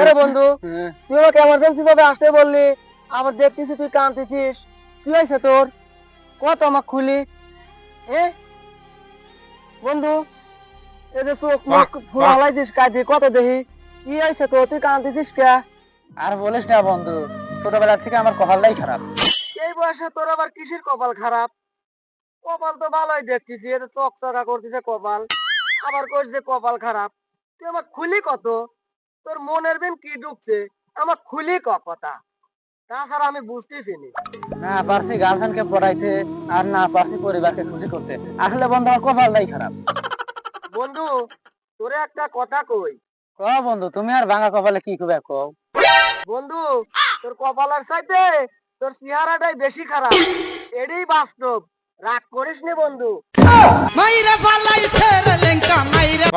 আরে বন্ধু তুই আমাকে এমার্জেন্সি ভাবে আসতে বললি আবার দেখতেছি তুই কাঁদতেছিস। কি হয়েছে তোর? কত আমার খুলি? এ? বন্ধু এই যে চোখ মুখ ফুলাইছিস কাঁদি কত দেখি? কি হয়েছে তোর? তুই কাঁদতেছিস কে? আর বলিস না বন্ধু ছোটবেলা থেকে আমার কপালটাই খারাপ। এই বয়সে তোর আবার কিসের কপাল খারাপ? কপাল তো ভালোই দেখতেছি এটা চকচকা করতেছে কপাল। আবার করছে কপাল খারাপ। তুই আমার খুলি কত? তোর মনের বেন কি ঢুকছে আমার খুলি ক কথা? তাছাড়া আমি বুঝতেছি নি। না পারছি গার্লফ্রেন্ডকে পড়াইতে আর না পারছি পরিবারকে খুশি করতে। আসলে বন্ধু আমার কপালটাই খারাপ। বন্ধু তোরে একটা কথা কই। ক বন্ধু তুমি আর ভাঙা কপালে কি করবে কও? বন্ধু তোর কপালের চাইতে তোর চেহারাটাই বেশি খারাপ। এটাই বাস্তব। রাগ করিস নি বন্ধু। মাইরা ফালাইছে রে লেঙ্কা মাইরা